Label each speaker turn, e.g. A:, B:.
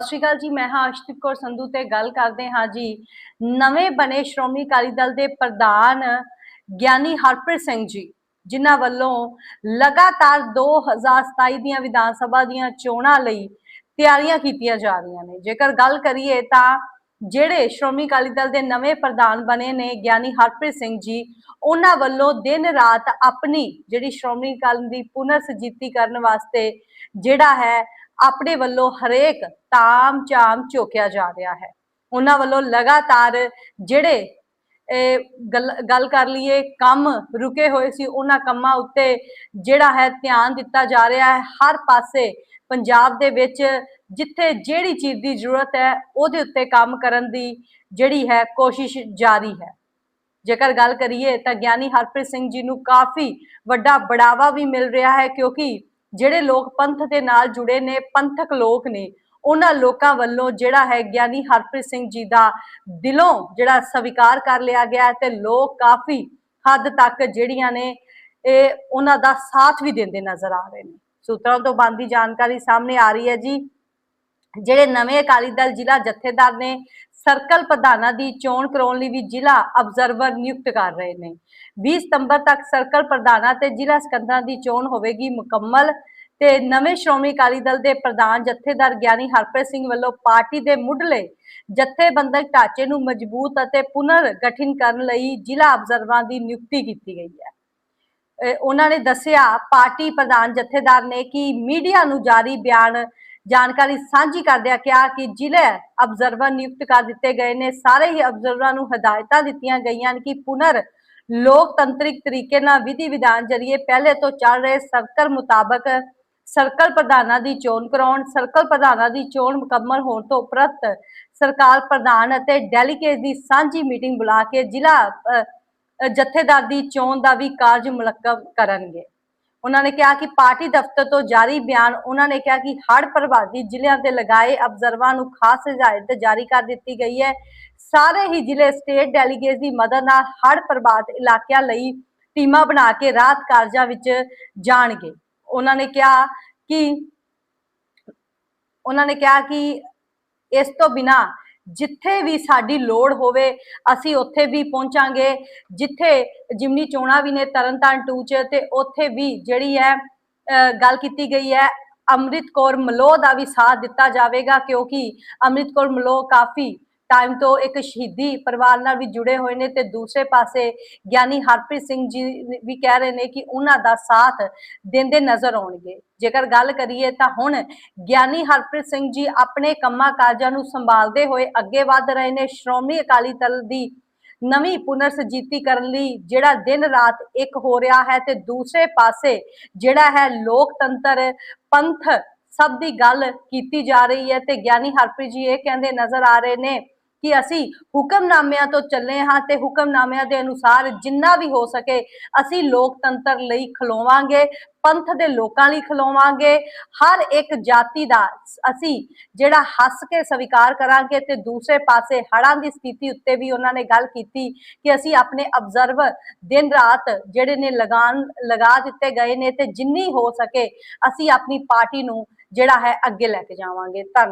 A: ਸਤਿ ਸ਼੍ਰੀ ਅਕਾਲ ਜੀ, ਮੈਂ ਹਾਂ ਅਸ਼ਦੀਪ ਕੌਰ ਸੰਧੂ ਤੇ ਗੱਲ ਕਰਦੇ ਹਾਂ ਜੀ। ਨਵੇਂ ਬਣੇ ਸ਼੍ਰੋਮਣੀ ਅਕਾਲੀ ਦਲ ਦੇ ਪ੍ਰਧਾਨ ਗਿਆਨੀ ਹਰਪ੍ਰੀਤ ਸਿੰਘ ਜੀ, ਜਿਨ੍ਹਾਂ ਵੱਲੋਂ ਲਗਾਤਾਰ 2027 ਦੀਆਂ ਵਿਧਾਨ ਸਭਾ ਦੀਆਂ ਚੋਣਾਂ ਲਈ ਤਿਆਰੀਆਂ ਕੀਤੀਆਂ ਜਾ ਰਹੀਆਂ ਨੇ। ਜੇਕਰ ਗੱਲ ਕਰੀਏ ਤਾਂ ਜਿਹੜੇ ਸ਼੍ਰੋਮਣੀ ਅਕਾਲੀ ਦਲ ਦੇ ਨਵੇਂ ਪ੍ਰਧਾਨ ਬਣੇ ਨੇ ਗਿਆਨੀ ਹਰਪ੍ਰੀਤ ਸਿੰਘ ਜੀ, ਉਹਨਾਂ ਵੱਲੋਂ ਦਿਨ ਰਾਤ ਆਪਣੀ ਜਿਹੜੀ ਸ਼੍ਰੋਮਣੀ ਅਕਾਲੀ ਦੀ ਪੁਨਰ ਸੁਜੀਤੀ ਕਰਨ ਵਾਸਤੇ ਜਿਹੜਾ ਹੈ ਆਪਣੇ ਵੱਲੋਂ ਹਰੇਕ ਤਾਮ ਚਾਮ ਝੋਕਿਆ ਜਾ ਰਿਹਾ ਹੈ। ਉਹਨਾਂ ਵੱਲੋਂ ਲਗਾਤਾਰ ਜਿਹੜੇ ਗੱਲ ਕਰ ਲਈਏ, ਕੰਮ ਰੁਕੇ ਹੋਏ ਸੀ, ਉਹਨਾਂ ਕੰਮਾਂ ਉੱਤੇ ਜਿਹੜਾ ਹੈ ਧਿਆਨ ਦਿੱਤਾ ਜਾ ਰਿਹਾ ਹੈ। ਹਰ ਪਾਸੇ ਪੰਜਾਬ ਦੇ ਵਿੱਚ ਜਿੱਥੇ ਜਿਹੜੀ ਚੀਜ਼ ਦੀ ਜ਼ਰੂਰਤ ਹੈ, ਉਹਦੇ ਉੱਤੇ ਕੰਮ ਕਰਨ ਦੀ ਜਿਹੜੀ ਹੈ ਕੋਸ਼ਿਸ਼ ਜਾਰੀ ਹੈ। ਜੇਕਰ ਗੱਲ ਕਰੀਏ ਤਾਂ ਗਿਆਨੀ ਹਰਪ੍ਰੀਤ ਸਿੰਘ ਜੀ ਨੂੰ ਕਾਫੀ ਵੱਡਾ ਬੜਾਵਾ ਵੀ ਮਿਲ ਰਿਹਾ ਹੈ, ਕਿਉਂਕਿ ਜਿਹੜੇ ਲੋਕ ਪੰਥ ਦੇ ਨਾਲ ਜੁੜੇ ਨੇ, ਪੰਥਕ ਲੋਕ ਨੇ, ਉਹਨਾਂ ਲੋਕਾਂ ਵੱਲੋਂ ਜਿਹੜਾ ਹੈ ਗਿਆਨੀ ਹਰਪ੍ਰੀਤ ਸਿੰਘ ਜੀ ਦਾ ਦਿਲੋਂ ਜਿਹੜਾ ਸਵੀਕਾਰ ਕਰ ਲਿਆ ਗਿਆ ਤੇ ਲੋਕ ਕਾਫੀ ਹੱਦ ਤੱਕ ਜਿਹੜੀਆਂ ਨੇ, ਇਹ ਉਹਨਾਂ ਦਾ ਸਾਥ ਵੀ ਦਿੰਦੇ ਨਜ਼ਰ ਆ ਰਹੇ ਨੇ। ਸੂਤਰਾਂ ਤੋਂ ਬੰਦੀ ਜਾਣਕਾਰੀ ਸਾਹਮਣੇ ਆ ਰਹੀ ਹੈ ਜੀ। ਜਿਹੜੇ ਨਵੇਂ ਅਕਾਲੀ ਦਲ ਜ਼ਿਲ੍ਹਾ ਜਥੇਦਾਰ ਨੇ ਸਰਕਲ ਪ੍ਰਧਾਨਾਂ ਦੀ ਚੋਣ ਕਰਾਉਣ ਲਈ ਵੀ ਜ਼ਿਲ੍ਹਾ ਅਬਜ਼ਰਵਰ ਨਿਯੁਕਤ ਕਰ ਰਹੇ ਨੇ। 20 ਸਤੰਬਰ ਤੱਕ ਸਰਕਲ ਪ੍ਰਧਾਨਾਂ ਤੇ ਜ਼ਿਲ੍ਹਾ ਸਕੱਤਰਾਂ ਦੀ ਚੋਣ ਹੋਵੇਗੀ ਮੁਕੰਮਲ ਤੇ ਨਵੇਂ ਸ਼੍ਰੋਮਣੀ ਅਕਾਲੀ ਦਲ ਦੇ ਪ੍ਰਧਾਨ ਜਥੇਦਾਰ ਗਿਆਨੀ ਹਰਪ੍ਰੀਤ ਸਿੰਘ ਵੱਲੋਂ ਪਾਰਟੀ ਦੇ ਮੁੱਢਲੇ ਜਥੇਬੰਦਕ ਢਾਂਚੇ ਨੂੰ ਮਜ਼ਬੂਤ ਅਤੇ ਪੁਨਰ ਗਠਨ ਕਰਨ ਲਈ ਜ਼ਿਲ੍ਹਾ ਅਬਜ਼ਰਵਰਾਂ ਦੀ ਨਿਯੁਕਤੀ ਕੀਤੀ ਗਈ ਹੈ। ਉਹਨਾਂ ਨੇ ਦੱਸਿਆ, ਪਾਰਟੀ ਪ੍ਰਧਾਨ ਜਥੇਦਾਰ ਨੇ ਕਿ ਮੀਡੀਆ ਨੂੰ ਜਾਰੀ ਬਿਆਨ ਜਾਣਕਾਰੀ ਸਾਂਝੀ ਕਰਦਿਆਂ ਕਿਹਾ ਕਿ ਜ਼ਿਲ੍ਹੇ ਅਬਜ਼ਰਵਰ ਨਿਯੁਕਤ ਕਰ ਦਿੱਤੇ ਗਏ ਨੇ। ਸਾਰੇ ਹੀ ਅਬਜ਼ਰਵਰਾਂ ਨੂੰ ਹਦਾਇਤਾਂ ਦਿੱਤੀਆਂ ਗਈਆਂ ਨੇ ਕਿ ਪੁਨਰ ਲੋਕਤੰਤਰਿਕ ਤਰੀਕੇ ਨਾਲ ਵਿਧੀ ਵਿਧਾਨ ਜਰੀਏ ਪਹਿਲੇ ਤੋਂ ਚੱਲ ਰਹੇ ਸਰਕਲ ਮੁਤਾਬਕ ਸਰਕਲ ਪ੍ਰਧਾਨਾਂ ਦੀ ਚੋਣ ਕਰਾਉਣ, ਸਰਕਲ ਪ੍ਰਧਾਨਾਂ ਦੀ ਚੋਣ ਮੁਕੰਮਲ ਹੋਣ ਤੋਂ ਉਪਰੰਤ ਸਰਕਾਰ ਪ੍ਰਧਾਨ ਅਤੇ ਡੈਲੀਗੇਟ ਦੀ ਸਾਂਝੀ ਮੀਟਿੰਗ ਬੁਲਾ ਕੇ ਜ਼ਿਲ੍ਹਾ ਜਥੇਦਾਰ ਦੀ ਚੋਣ ਦਾ ਵੀ ਕਾਰਜ ਮੁਲੱਕਵ ਕਰਨਗੇ। ਉਹਨਾਂ ਨੇ ਕਿਹਾ ਕਿ ਪਾਰਟੀ ਦਫ਼ਤਰ ਤੋਂ ਜਾਰੀ ਬਿਆਨ ਉਹਨਾਂ ਨੇ ਕਿਹਾ ਕਿ ਹੜ੍ਹ ਪ੍ਰਭਾਵਿਤ ਜ਼ਿਲ੍ਹਿਆਂ ਤੇ ਲਗਾਏ ਅਬਜ਼ਰਵਰਾਂ ਨੂੰ ਖਾਸ ਹਦਾਇਤ ਜਾਰੀ ਕਰ ਦਿੱਤੀ ਗਈ ਹੈ। ਸਾਰੇ ਹੀ ਜ਼ਿਲ੍ਹੇ ਸਟੇਟ ਡੈਲੀਗੇਟਸ ਦੀ ਮਦਦ ਨਾਲ ਹੜ੍ਹ ਪ੍ਰਭਾਵਿਤ ਇਲਾਕਿਆਂ ਲਈ ਟੀਮਾਂ ਬਣਾ ਕੇ ਰਾਹਤ ਕਾਰਜਾਂ ਵਿੱਚ ਜਾਣਗੇ। ਉਹਨਾਂ ਨੇ ਕਿਹਾ ਕਿ ਉਹਨਾਂ ਨੇ ਕਿਹਾ ਕਿ ਇਸ ਤੋਂ ਬਿਨਾ ਜਿੱਥੇ ਵੀ ਸਾਡੀ ਲੋੜ ਹੋਵੇ, ਅਸੀਂ ਉੱਥੇ ਵੀ ਪਹੁੰਚਾਂਗੇ। ਜਿੱਥੇ ਜਿਮਨੀ ਚੋਣਾਂ ਵੀ ਨੇ ਤਰਨਤਾਰਨ ਟੂ ਚ ਤੇ ਉੱਥੇ ਵੀ ਜਿਹੜੀ ਹੈ ਗੱਲ ਕੀਤੀ ਗਈ ਹੈ, ਅੰਮ੍ਰਿਤ ਕੌਰ ਮਲੋਹ ਦਾ ਵੀ ਸਾਥ ਦਿੱਤਾ ਜਾਵੇਗਾ ਕਿਉਂਕਿ ਅੰਮ੍ਰਿਤ ਕੌਰ ਮਲੋਹ ਕਾਫੀ ਟਾਈਮ ਤੋਂ ਇੱਕ ਸ਼ਹੀਦੀ ਪਰਿਵਾਰ ਨਾਲ ਵੀ ਜੁੜੇ ਹੋਏ ਨੇ ਤੇ ਦੂਸਰੇ ਪਾਸੇ ਗਿਆਨੀ ਹਰਪ੍ਰੀਤ ਸਿੰਘ ਜੀ ਵੀ ਕਹਿ ਰਹੇ ਨੇ ਕਿ ਉਹਨਾਂ ਦਾ ਸਾਥ ਦਿੰਦੇ ਨਜ਼ਰ ਆਉਣਗੇ। ਜੇਕਰ ਗੱਲ ਕਰੀਏ ਤਾਂ ਹੁਣ ਗਿਆਨੀ ਹਰਪ੍ਰੀਤ ਸਿੰਘ ਜੀ ਆਪਣੇ ਕੰਮਾਂ ਕਾਜਾਂ ਨੂੰ ਸੰਭਾਲਦੇ ਹੋਏ ਅੱਗੇ ਵਧ ਰਹੇ ਨੇ। ਸ਼੍ਰੋਮਣੀ ਅਕਾਲੀ ਦਲ ਦੀ ਨਵੀਂ ਪੁਨਰ ਸੁਜੀਤੀ ਕਰਨ ਲਈ ਜਿਹੜਾ ਦਿਨ ਰਾਤ ਇੱਕ ਹੋ ਰਿਹਾ ਹੈ ਤੇ ਦੂਸਰੇ ਪਾਸੇ ਜਿਹੜਾ ਹੈ ਲੋਕਤੰਤਰ ਪੰਥ ਸਭ ਦੀ ਗੱਲ ਕੀਤੀ ਜਾ ਰਹੀ ਹੈ ਤੇ ਗਿਆਨੀ ਹਰਪ੍ਰੀਤ ਜੀ ਇਹ ਕਹਿੰਦੇ ਨਜ਼ਰ ਆ ਰਹੇ ਨੇ ਕਿ ਅਸੀਂ ਹੁਕਮਨਾਮਿਆਂ ਤੋਂ ਚੱਲੇ ਹਾਂ ਤੇ ਹੁਕਮਨਾਮਿਆਂ ਦੇ ਅਨੁਸਾਰ ਜਿੰਨਾ ਵੀ ਹੋ ਸਕੇ ਅਸੀਂ ਲੋਕਤੰਤਰ ਲਈ ਖਲੋਵਾਂਗੇ, ਪੰਥ ਦੇ ਲੋਕਾਂ ਲਈ ਖਲੋਵਾਂਗੇ। ਹਰ ਇੱਕ ਜਾਤੀ ਦਾ ਅਸੀਂ ਜਿਹੜਾ ਹੱਸ ਕੇ ਸਵੀਕਾਰ ਕਰਾਂਗੇ ਤੇ ਦੂਸਰੇ ਪਾਸੇ ਹੜਾਂ ਦੀ ਸਥਿਤੀ ਉੱਤੇ ਵੀ ਉਹਨਾਂ ਨੇ ਗੱਲ ਕੀਤੀ ਕਿ ਅਸੀਂ ਆਪਣੇ ਅਬਜ਼ਰਵਰ ਦਿਨ ਰਾਤ ਜਿਹੜੇ ਨੇ ਲਗਾਨ, ਲਗਾ ਦਿੱਤੇ ਗਏ ਨੇ ਤੇ ਜਿੰਨੀ ਹੋ ਸਕੇ ਅਸੀਂ ਆਪਣੀ ਪਾਰਟੀ ਨੂੰ ਜਿਹੜਾ ਹੈ ਅੱਗੇ ਲੈ ਕੇ ਜਾਵਾਂਗੇ। ਧੰਨਵਾਦ।